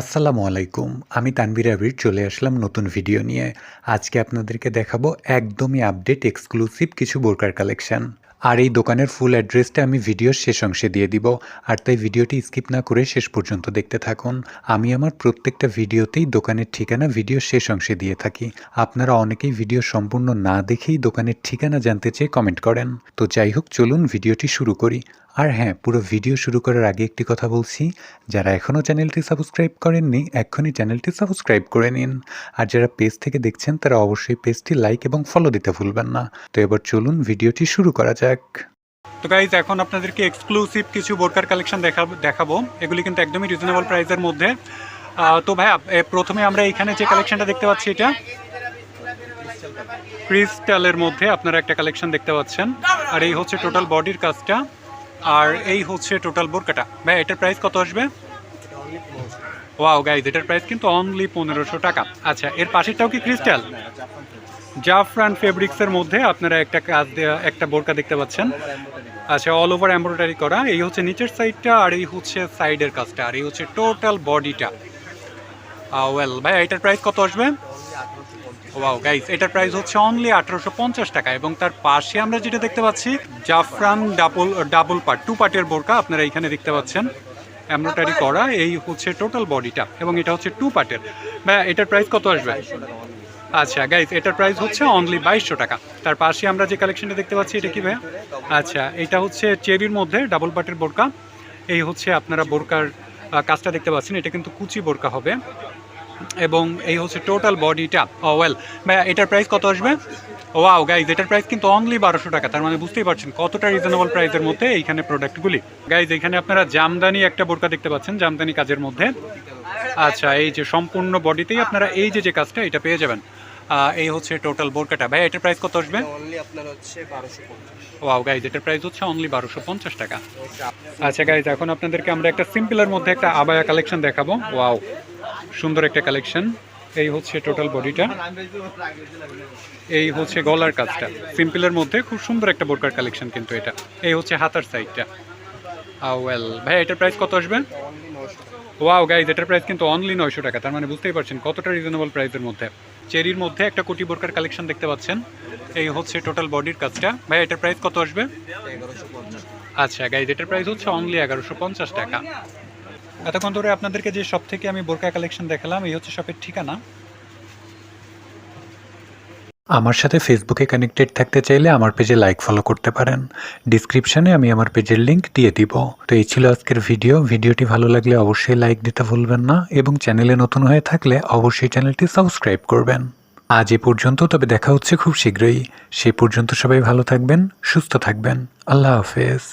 আসসালামু আলাইকুম। আমি তানভীর আবির, চলে আসলাম নতুন ভিডিও নিয়ে। আজকে আপনাদেরকে দেখাবো একদমই আপডেট এক্সক্লুসিভ কিছু বোরকার কালেকশন আর এই দোকানের ফুল অ্যাড্রেসটা আমি ভিডিওর শেষ অংশে দিয়ে দিব। আর তাই ভিডিওটি স্কিপ না করে শেষ পর্যন্ত দেখতে থাকুন। আমি আমার প্রত্যেকটা ভিডিওতেই দোকানের ঠিকানা ভিডিওর শেষ অংশে দিয়ে থাকি। আপনারা অনেকেই ভিডিও সম্পূর্ণ না দেখেই দোকানের ঠিকানা জানতে চেয়ে কমেন্ট করেন। তো যাই হোক, চলুন ভিডিওটি শুরু করি। আর হ্যাঁ পুরো ভিডিও শুরু করার আগে একটি কথা বলছি। যারা এখনও চ্যানেলটি সাবস্ক্রাইব করেননি, এক্ষুনি চ্যানেলটি সাবস্ক্রাইব করে নিন। আর যারা পেজ থেকে দেখছেন, তারা অবশ্যই পেজটি লাইক এবং ফলো দিতে ভুলবেন না। তো এবার চলুন ভিডিওটি শুরু করা যাক। তো গাইজ এখন আপনাদেরকে এক্সক্লুসিভ কিছু বোরকার কালেকশন দেখাবো দেখাবো। এগুলি কিন্তু একদমই রিজনেবল প্রাইসের মধ্যে। তো ভাইয়া প্রথমে আমরা এখানে যে কালেকশনটা দেখতে পাচ্ছি এটা ক্রিস্টালের মধ্যে আপনারা একটা কালেকশন দেখতে পাচ্ছেন। আর এই হচ্ছে টোটাল বডির কাজটা। আর এই হচ্ছে টোটাল বোরকাটা। ভাই এটার প্রাইস কত আসবে? ওয়াও গাইজ এটার প্রাইস কিন্তু অনলি পনেরোশো টাকা। আচ্ছা এর পাশেরটাও কি ক্রিস্টাল জাফরান ফেব্রিক্সের মধ্যে আপনারা একটা কাজ একটা বোরকা দেখতে পাচ্ছেন। আচ্ছা অল ওভার এমব্রয়ডারি করা। এই হচ্ছে নিচের সাইডটা আর এই হচ্ছে সাইডের কাজটা। আর এই হচ্ছে টোটাল বডিটা ওয়েল ভাই এটার প্রাইস কত আসবে? ওয়াও গাইস এটার প্রাইস হচ্ছে অনলি আঠারোশো পঞ্চাশ টাকা। এবং তার পাশে আমরা যেটা দেখতে পাচ্ছি জাফরান ডাবল ডাবল পার্ট টু পার্টের বোরকা আপনারা এখানে দেখতে পাচ্ছেন। এমব্রয়ডারি করা, এই হচ্ছে টোটাল বডিটা এবং এটা হচ্ছে টু পার্টের ভাই এটার প্রাইস কত আসবে? আচ্ছা গাইজ এটার প্রাইস হচ্ছে অনলি বাইশশো টাকা। তার পাশে আমরা যে কালেকশনটা দেখতে পাচ্ছি, এটা কি ভাই আচ্ছা এটা হচ্ছে চেরির মধ্যে ডাবল পার্টের বোরকা। এই হচ্ছে আপনারা বোরকার কাজটা দেখতে পাচ্ছেন, এটা কিন্তু কুচি বোরকা হবে। এবং এই হচ্ছে টোটাল বডিটা ও ওয়েল ভাই এটার প্রাইস কত আসবে? ওয়াও গাইজ এটার প্রাইস কিন্তু অনলি বারোশো টাকা। তার মানে বুঝতেই পারছেন কতটা রিজনেবল প্রাইসের মধ্যে এইখানে প্রোডাক্টগুলি গাইজ এখানে আপনারা জামদানি একটা বোরকা দেখতে পাচ্ছেন জামদানি কাজের মধ্যে। আচ্ছা এই যে সম্পূর্ণ বডিতেই আপনারা এই যে যে কাজটা এটা পেয়ে যাবেন। এই হচ্ছে টোটাল বোরকাটা। ভাই এটার প্রাইস কত আসবে? ওয়াও গাইজ এটার প্রাইস হচ্ছে অনলি বারোশো পঞ্চাশ টাকা। আচ্ছা গাইজ এখন আপনাদেরকে আমরা একটা সিম্পলের মধ্যে একটা আবায়া কালেকশন দেখাবো। ওয়াও সুন্দর একটা কালেকশন এই হচ্ছে টোটাল বডিটা এই হচ্ছে গলার কাজটা। সিম্পলের মধ্যে খুব সুন্দর একটা বোরকার কালেকশন কিন্তু এটা। এই হচ্ছে হাতার সাইডটা ওয়েল ভাই এটার প্রাইস কত আসবে? ওয়াও গাইজ এটার প্রাইস কিন্তু অনলি নয়শো টাকা। তার মানে বুঝতেই পারছেন কতটা রিজনেবল প্রাইসের মধ্যে। চেরির মধ্যে একটা কোটি বোরকার কালেকশন দেখতে পাচ্ছেন। এই হচ্ছে টোটাল বডির কাজটা। ভাই এটার প্রাইস কত আসবে? আচ্ছা গাইজ এটার প্রাইস হচ্ছে অনলি এগারোশো পঞ্চাশ টাকা। এতক্ষণ ধরে আপনাদেরকে যে শপ থেকে আমি বোরকা কালেকশন দেখালাম, এই হচ্ছে শপের ঠিকানা। আমার সাথে ফেসবুকে কানেক্টেড থাকতে চাইলে আমার পেজে লাইক ফলো করতে পারেন। ডিসক্রিপশানে আমি আমার পেজের লিঙ্ক দিয়ে দিব। তো এই ছিল আজকের ভিডিও ভিডিওটি ভালো লাগলে অবশ্যই লাইক দিতে ভুলবেন না এবং চ্যানেলে নতুন হয়ে থাকলে অবশ্যই চ্যানেলটি সাবস্ক্রাইব করবেন। আজ এ পর্যন্ত, তবে দেখা হচ্ছে খুব শীঘ্রই। সে পর্যন্ত সবাই ভালো থাকবেন, সুস্থ থাকবেন। আল্লাহ হাফেজ।